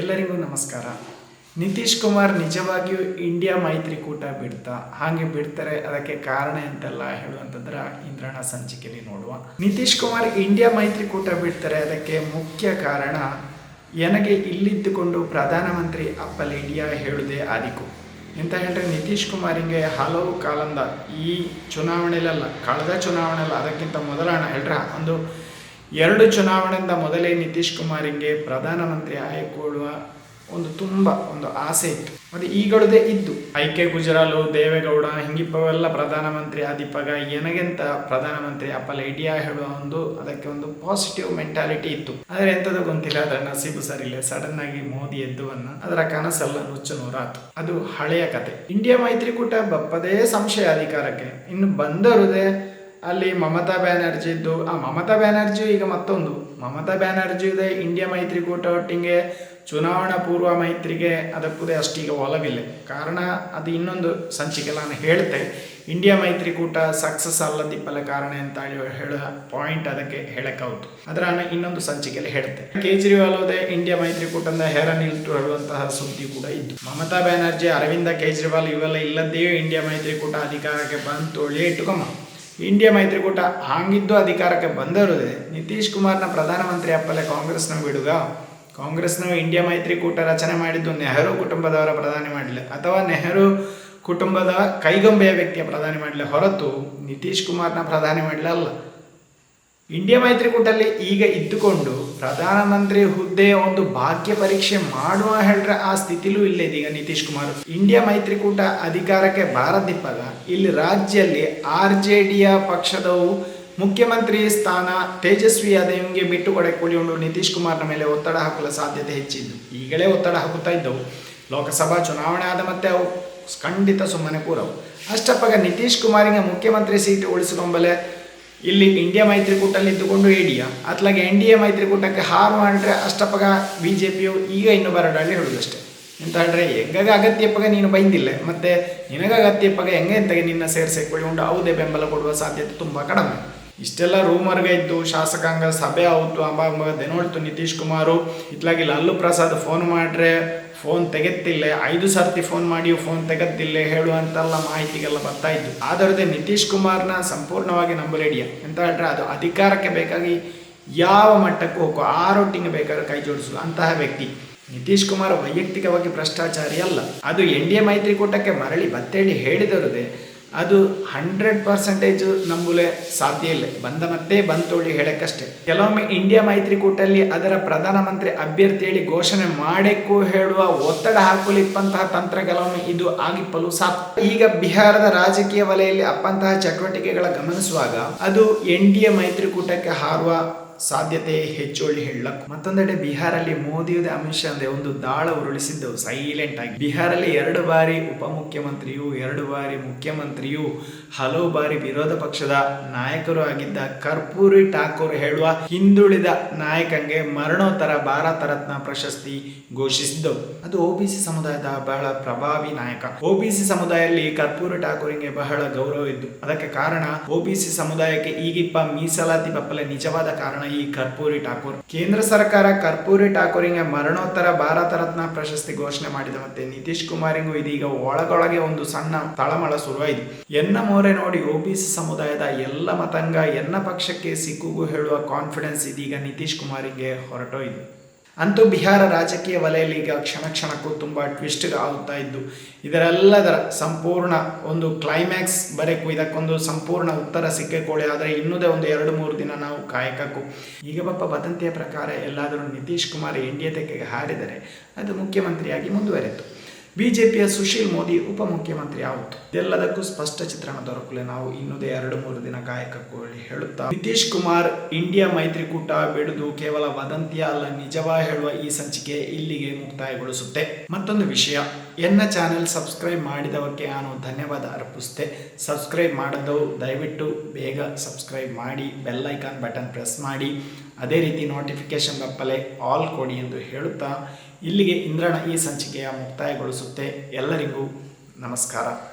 ಎಲ್ಲರಿಗೂ ನಮಸ್ಕಾರ. ನಿತೀಶ್ ಕುಮಾರ್ ನಿಜವಾಗಿಯೂ ಇಂಡಿಯಾ ಮೈತ್ರಿಕೂಟ ಬಿಡ್ತಾ. ಹಾಗೆ ಬಿಡ್ತಾರೆ, ಅದಕ್ಕೆ ಕಾರಣ ಎಂತೆಲ್ಲ ಹೇಳುವಂತಂದ್ರೆ ಇಂದ್ರಣ ಸಂಚಿಕೆಯಲ್ಲಿ ನೋಡುವ. ನಿತೀಶ್ ಕುಮಾರ್ ಇಂಡಿಯಾ ಮೈತ್ರಿಕೂಟ ಬಿಡ್ತಾರೆ, ಅದಕ್ಕೆ ಮುಖ್ಯ ಕಾರಣ ನನಗೆ ಇಲ್ಲಿದ್ದುಕೊಂಡು ಪ್ರಧಾನಮಂತ್ರಿ ಅಪ್ಪಲ್ ಅಪ್ಪಲೇಡಿಯಾ ಹೇಳುದೇ ಆದಿಕು. ಎಂತ ಹೇಳಿದ್ರೆ ನಿತೀಶ್ ಕುಮಾರಿಗೆ ಹಲವು ಕಾಲದ ಈ ಚುನಾವಣೆಯಲ್ಲ ಕಳೆದ ಚುನಾವಣೆಯಲ್ಲ ಅದಕ್ಕಿಂತ ಮೊದಲ ಹೇಳ್ರ, ಒಂದು ಎರಡು ಚುನಾವಣೆಯಿಂದ ಮೊದಲೇ ನಿತೀಶ್ ಕುಮಾರಿಗೆ ಪ್ರಧಾನಮಂತ್ರಿ ಆಯ್ಕೊಳ್ಳುವ ಒಂದು ತುಂಬ ಒಂದು ಆಸೆ ಇತ್ತು. ಮತ್ತೆ ಈಗಳದೇ ಇದ್ದು. ಐ ಕೆ ಗುಜರಾಲು, ದೇವೇಗೌಡ ಹಿಂಗಿಪ್ಪವೆಲ್ಲ ಪ್ರಧಾನಮಂತ್ರಿ ಆದಿಪ್ಪಾಗ ಏನಗೆಂತ ಪ್ರಧಾನಮಂತ್ರಿ ಅಪ್ಪಲ ಐಡಿಯಾ ಹೇಳುವ ಒಂದು ಅದಕ್ಕೆ ಒಂದು ಪಾಸಿಟಿವ್ ಮೆಂಟಾಲಿಟಿ ಇತ್ತು. ಆದರೆ ಎಂಥದ್ದು ಗೊತ್ತಿಲ್ಲ. ಅದರ ನಸೀಬು ಸರಿಲ್ಲ ಸಡನ್ ಆಗಿ ಮೋದಿ ಎದ್ದುವನ್ನ ಅದರ ಕನಸೆಲ್ಲ ನುಚ್ಚು ನೂರಾತು. ಅದು ಹಳೆಯ ಕತೆ. ಇಂಡಿಯಾ ಮೈತ್ರಿಕೂಟ ಬಪ್ಪದೇ ಸಂಶಯ ಅಧಿಕಾರಕ್ಕೆ. ಇನ್ನು ಬಂದರುದೇ ಅಲ್ಲಿ ಮಮತಾ ಬ್ಯಾನರ್ಜಿ ಇದ್ದು, ಆ ಮಮತಾ ಬ್ಯಾನರ್ಜಿ ಈಗ ಮತ್ತೊಂದು. ಮಮತಾ ಬ್ಯಾನರ್ಜಿ ಇದೆ ಇಂಡಿಯಾ ಮೈತ್ರಿಕೂಟ ಒಟ್ಟಿಗೆ, ಚುನಾವಣಾ ಪೂರ್ವ ಮೈತ್ರಿಗೆ ಅದಕ್ಕೂದೇ ಅಷ್ಟೀಗ ಒಲವಿಲ್ಲ. ಕಾರಣ ಅದು ಇನ್ನೊಂದು ಸಂಚಿಕೆ ನಾನು ಹೇಳ್ತೆ. ಇಂಡಿಯಾ ಮೈತ್ರಿಕೂಟ ಸಕ್ಸಸ್ ಅಲ್ಲದಿಪ್ಪಲ ಕಾರಣ ಅಂತ ಹೇಳಿ ಪಾಯಿಂಟ್ ಅದಕ್ಕೆ ಹೇಳಕ್ಕೌದು ಅದರ ನಾನು ಇನ್ನೊಂದು ಸಂಚಿಕೆಯಲ್ಲಿ ಹೇಳ್ತೆ. ಕೇಜ್ರಿವಾಲ್ ಹೋದೆ ಇಂಡಿಯಾ ಮೈತ್ರಿಕೂಟದ ಹೇರ ನಿಲ್ತು ಹೇಳುವಂತಹ ಸುದ್ದಿ ಕೂಡ ಇದ್ದು. ಮಮತಾ ಬ್ಯಾನರ್ಜಿ, ಅರವಿಂದ ಕೇಜ್ರಿವಾಲ್ ಇವೆಲ್ಲ ಇಲ್ಲದೆಯೇ ಇಂಡಿಯಾ ಮೈತ್ರಿಕೂಟ ಅಧಿಕಾರಕ್ಕೆ ಬಂತು ಇಟ್ಟುಕೊಮ್ಮ ಇಂಡಿಯಾ ಮೈತ್ರಿಕೂಟ ಹಾಂಗಿದ್ದು ಅಧಿಕಾರಕ್ಕೆ ಬಂದರುದೇ ನಿತೀಶ್ ಕುಮಾರ್ನ ಪ್ರಧಾನಮಂತ್ರಿ ಅಪ್ಪಲೆ ಕಾಂಗ್ರೆಸ್ನ ಬಿಡುಗ. ಕಾಂಗ್ರೆಸ್ನ ಇಂಡಿಯಾ ಮೈತ್ರಿಕೂಟ ರಚನೆ ಮಾಡಿದ್ದು ನೆಹರು ಕುಟುಂಬದವರ ಪ್ರಧಾನಿ ಮಾಡಲಿ ಅಥವಾ ನೆಹರು ಕುಟುಂಬದ ಕೈಗೊಂಬೆಯ ವ್ಯಕ್ತಿಯ ಪ್ರಧಾನಿ ಮಾಡಲಿ ಹೊರತು ನಿತೀಶ್ ಕುಮಾರ್ನ ಪ್ರಧಾನಿ ಮಾಡಲಿ ಅಲ್ಲ. ಇಂಡಿಯಾ ಮೈತ್ರಿಕೂಟಲ್ಲಿ ಈಗ ಇದ್ದುಕೊಂಡು ಪ್ರಧಾನಮಂತ್ರಿ ಹುದ್ದೆಯ ಒಂದು ಭಾಗ್ಯ ಪರೀಕ್ಷೆ ಮಾಡುವ ಹೇಳ್ರೆ ಆ ಸ್ಥಿತಿಲೂ ಇಲ್ಲ ಇದೀಗ ನಿತೀಶ್ ಕುಮಾರ್. ಇಂಡಿಯಾ ಮೈತ್ರಿಕೂಟ ಅಧಿಕಾರಕ್ಕೆ ಬಾರದಿಪ್ಪಾಗ ಇಲ್ಲಿ ರಾಜ್ಯದಲ್ಲಿ ಆರ್ ಜೆ ಡಿಯ ಪಕ್ಷದವು ಮುಖ್ಯಮಂತ್ರಿ ಸ್ಥಾನ ತೇಜಸ್ವಿ ಯಾದವ್ಗೆ ಬಿಟ್ಟು ಕೊಡೆಕೊಳ್ಳಿಕೊಂಡು ನಿತೀಶ್ ಕುಮಾರ್ನ ಮೇಲೆ ಒತ್ತಡ ಹಾಕಲು ಸಾಧ್ಯತೆ ಹೆಚ್ಚಿದ್ದು. ಈಗಲೇ ಒತ್ತಡ ಹಾಕುತ್ತಾ ಇದ್ದವು. ಲೋಕಸಭಾ ಚುನಾವಣೆ ಆದ ಮತ್ತೆ ಅವು ಖಂಡಿತ ಸುಮ್ಮನೆ ಕೂರವು. ಅಷ್ಟಪ್ಪಾಗ ನಿತೀಶ್ ಕುಮಾರಿಗೆ ಮುಖ್ಯಮಂತ್ರಿ ಸೀಟು ಉಳಿಸಿಕೊಂಬಲೆ ಇಲ್ಲಿ ಇಂಡಿಯಾ ಮೈತ್ರಿಕೂಟಲ್ಲಿ ಇದ್ದುಕೊಂಡು ಎಡಿಯ ಅತ್ಲಾಗೆ ಎನ್ ಡಿ ಎ ಮೈತ್ರಿಕೂಟಕ್ಕೆ ಹಾರು ಮಾಡ್ರೆ ಅಷ್ಟಪ್ಪಗ ಬಿ ಜೆ ಪಿಯು ಈಗ ಇನ್ನು ಬರಡಲ್ಲಿ ಹೇಳುದಷ್ಟೇ ಎಂತ ಅಂದರೆ ಹೆಂಗಾಗ ಅಗತ್ಯಪ್ಪಾಗ ನೀನು ಬೈಂದಿಲ್ಲ. ಮತ್ತೆ ನಿನಗ ಅಗತ್ಯಪ್ಪಾಗ ಹೆಂಗೆ ಎಂತಾಗ ನಿನ್ನ ಸೇರಿಸಿಕೊಳ್ಳಿಕೊಂಡು ಅವುದೇ ಬೆಂಬಲ ಕೊಡುವ ಸಾಧ್ಯತೆ ತುಂಬ ಕಡಿಮೆ. ಇಷ್ಟೆಲ್ಲ ರೂಮರ್ಗೆ ಇದ್ದು ಶಾಸಕಾಂಗ ಸಭೆ ಆವತ್ತು ಅಂಬ ದೆನೋಳ್ತು ನಿತೀಶ್ ಕುಮಾರು. ಇತ್ಲಾಗಿ ಲಲ್ಲು ಪ್ರಸಾದ್ ಫೋನ್ ಮಾಡ್ರೆ ಫೋನ್ ತೆಗೆತ್ತಿಲ್ಲ. ಐದು ಸರ್ತಿ ಫೋನ್ ಮಾಡಿ ಫೋನ್ ತೆಗೆತ್ತಿಲ್ಲ ಹೇಳುವಂತೆಲ್ಲ ಮಾಹಿತಿಗೆಲ್ಲ ಬರ್ತಾ ಇತ್ತು ಆದರದೇ ನಿತೀಶ್ ಕುಮಾರ್ನ ಸಂಪೂರ್ಣವಾಗಿ ನಂಬಲೇಡಿಯ. ಎಂತ ಹೇಳಿದ್ರೆ ಅದು ಅಧಿಕಾರಕ್ಕೆ ಬೇಕಾಗಿ ಯಾವ ಮಟ್ಟಕ್ಕೂ ಹೋಗೋ ರೊಟ್ಟಿಗೆ ಬೇಕಾದ್ರೆ ಕೈ ಜೋಡಿಸುವ ಅಂತಹ ವ್ಯಕ್ತಿ. ನಿತೀಶ್ ಕುಮಾರ್ ವೈಯಕ್ತಿಕವಾಗಿ ಭ್ರಷ್ಟಾಚಾರಿ ಅಲ್ಲ. ಅದು ಎನ್ ಡಿ ಎ ಮೈತ್ರಿಕೂಟಕ್ಕೆ ಮರಳಿ ಬತ್ತೇಳಿ ಹೇಳಿದರದೆ ಅದು ಹಂಡ್ರೆಡ್ ಪರ್ಸೆಂಟೇಜ್ ನಂಬುಲೆ ಸಾಧ್ಯ ಇಲ್ಲ. ಬಂದ ಮತ್ತೆ ಬಂತೋಳಿ ಹೇಳಕ್ಕಷ್ಟೇ. ಕೆಲವೊಮ್ಮೆ ಇಂಡಿಯಾ ಮೈತ್ರಿಕೂಟಲ್ಲಿ ಅದರ ಪ್ರಧಾನಮಂತ್ರಿ ಅಭ್ಯರ್ಥಿ ಹೇಳಿ ಘೋಷಣೆ ಮಾಡಕ್ಕೂ ಹೇಳುವ ಒತ್ತಡ ಹಾಕಲಿಪ್ಪಂತಹ ತಂತ್ರ ಕೆಲವೊಮ್ಮೆ ಇದು ಆಗಿಪ್ಪಲು ಸಾಧ್ಯ. ಈಗ ಬಿಹಾರದ ರಾಜಕೀಯ ವಲಯದಲ್ಲಿ ಅಪ್ಪಂತಹ ಚಟುವಟಿಕೆಗಳ ಗಮನಿಸುವಾಗ ಅದು ಎನ್ ಡಿ ಎ ಮೈತ್ರಿಕೂಟಕ್ಕೆ ಹಾರುವ ಸಾಧ್ಯತೆ ಹೆಚ್ಚು ಹೇಳಕ್ ಮತ್ತೊಂದೆಡೆ ಬಿಹಾರಲ್ಲಿ ಮೋದಿಯದ ಅಮಿತ್ ಶಾ ಅಂದ್ರೆ ಒಂದು ದಾಳ ಉರುಳಿಸಿದ್ದವು ಸೈಲೆಂಟ್ ಆಗಿ. ಬಿಹಾರಲ್ಲಿ ಎರಡು ಬಾರಿ ಉಪಮುಖ್ಯಮಂತ್ರಿಯು, ಎರಡು ಬಾರಿ ಮುಖ್ಯಮಂತ್ರಿಯು, ಹಲವು ಬಾರಿ ವಿರೋಧ ಪಕ್ಷದ ನಾಯಕರು ಆಗಿದ್ದ ಕರ್ಪೂರಿ ಠಾಕೂರ್ ಹೇಳುವ ಹಿಂದುಳಿದ ನಾಯಕಂಗೆ ಮರಣೋತ್ತರ ಭಾರತ ರತ್ನ ಪ್ರಶಸ್ತಿ ಘೋಷಿಸಿದ್ದವು ಅದು ಒಬಿಸಿ ಸಮುದಾಯದ ಬಹಳ ಪ್ರಭಾವಿ ನಾಯಕ. ಒಬಿಸಿ ಸಮುದಾಯದಲ್ಲಿ ಕರ್ಪೂರಿ ಠಾಕೂರಿಗೆ ಬಹಳ ಗೌರವ ಇದ್ದು, ಅದಕ್ಕೆ ಕಾರಣ ಒಬಿಸಿ ಸಮುದಾಯಕ್ಕೆ ಈಗಿಪ್ಪ ಮೀಸಲಾತಿ ಬಪ್ಪಲೆ ನಿಜವಾದ ಕಾರಣ ಈ ಕರ್ಪೂರಿ ಠಾಕೂರ್. ಕೇಂದ್ರ ಸರ್ಕಾರ ಕರ್ಪೂರಿ ಠಾಕೂರಿಗೆ ಮರಣೋತ್ತರ ಭಾರತ ರತ್ನ ಪ್ರಶಸ್ತಿ ಘೋಷಣೆ ಮಾಡಿದ ಮತ್ತೆ ನಿತೀಶ್ ಕುಮಾರಿಗೂ ಇದೀಗ ಒಳಗೊಳಗೆ ಒಂದು ಸಣ್ಣ ತಳಮಳ ಶುರುವಾಯಿತು ಎನ್ನ ಮೋರೆ ನೋಡಿ ಒಬಿಸಿ ಸಮುದಾಯದ ಎಲ್ಲ ಮತಂಗ ಎನ್ನ ಪಕ್ಷಕ್ಕೆ ಸಿಕ್ಕುಗೂ ಹೇಳುವ ಕಾನ್ಫಿಡೆನ್ಸ್ ಇದೀಗ ನಿತೀಶ್ ಕುಮಾರಿಗೆ ಹೊರಟೋಯ್ತು ಅಂತೂ ಬಿಹಾರ ರಾಜಕೀಯ ವಲಯಲ್ಲಿ ಈಗ ಕ್ಷಣ ಕ್ಷಣಕ್ಕೂ ತುಂಬ ಟ್ವಿಸ್ಟ್ ಆಗುತ್ತಾ ಇದ್ದು, ಇದರೆಲ್ಲದರ ಸಂಪೂರ್ಣ ಒಂದು ಕ್ಲೈಮ್ಯಾಕ್ಸ್ ಬರೆಕು, ಇದಕ್ಕೊಂದು ಸಂಪೂರ್ಣ ಉತ್ತರ ಸಿಕ್ಕಿಕೊಳ್ಳಿ ಆದರೆ ಇನ್ನುದೇ ಒಂದು ಎರಡು ಮೂರು ದಿನ ನಾವು ಕಾಯಕಕ್ಕೂ. ಈಗ ಬಪ್ಪ ವದಂತಿಯ ಪ್ರಕಾರ ಎಲ್ಲಾದರೂ Nitish Kumar N D A ಹಾರಿದರೆ, ಅದು ಮುಖ್ಯಮಂತ್ರಿಯಾಗಿ ಮುಂದುವರೆತು. ಬಿಜೆಪಿಯ ಸುಶೀಲ್ ಮೋದಿ ಉಪಮುಖ್ಯಮಂತ್ರಿ ಆಯಿತು ಇದೆಲ್ಲದಕ್ಕೂ ಸ್ಪಷ್ಟ ಚಿತ್ರಣ ದೊರಕಲೆ. ನಾವು ಇನ್ನುದೇ ಎರಡು ಮೂರು ದಿನ ಕಾಯಕಕ್ಕೂ ಹೇಳುತ್ತಾ ನಿತೀಶ್ ಕುಮಾರ್, ಇಂಡಿಯಾ ಮೈತ್ರಿಕೂಟ ಬಿಡುದು ಕೇವಲ ವದಂತಿಯ ಅಲ್ಲ, ನಿಜವಾ ಹೇಳುವ ಈ ಸಂಚಿಕೆ ಇಲ್ಲಿಗೆ ಮುಕ್ತಾಯಗೊಳಿಸುತ್ತೆ. ಮತ್ತೊಂದು ವಿಷಯ. ಎನ್ನ ಚಾನೆಲ್ ಸಬ್ಸ್ಕ್ರೈಬ್ ಮಾಡಿದವಕ್ಕೆ ನಾನು ಧನ್ಯವಾದ ಅರ್ಪಿಸುತ್ತೆ ಸಬ್ಸ್ಕ್ರೈಬ್ ಮಾಡದವು ದಯವಿಟ್ಟು ಬೇಗ ಸಬ್ಸ್ಕ್ರೈಬ್ ಮಾಡಿ ಬೆಲ್ಲೈಕಾನ್ ಬಟನ್ ಪ್ರೆಸ್ ಮಾಡಿ. ಅದೇ ರೀತಿ ನೋಟಿಫಿಕೇಶನ್ ಬಪ್ಪಲೆ ಆಲ್ ಕೊಡಿ ಎಂದು ಹೇಳುತ್ತಾ ಇಲ್ಲಿಗೆ ಇಂದ್ರಣ ಈ ಸಂಚಿಕೆಯ ಮುಕ್ತಾಯಗೊಳಿಸುತ್ತೆ. ಎಲ್ಲರಿಗೂ ನಮಸ್ಕಾರ.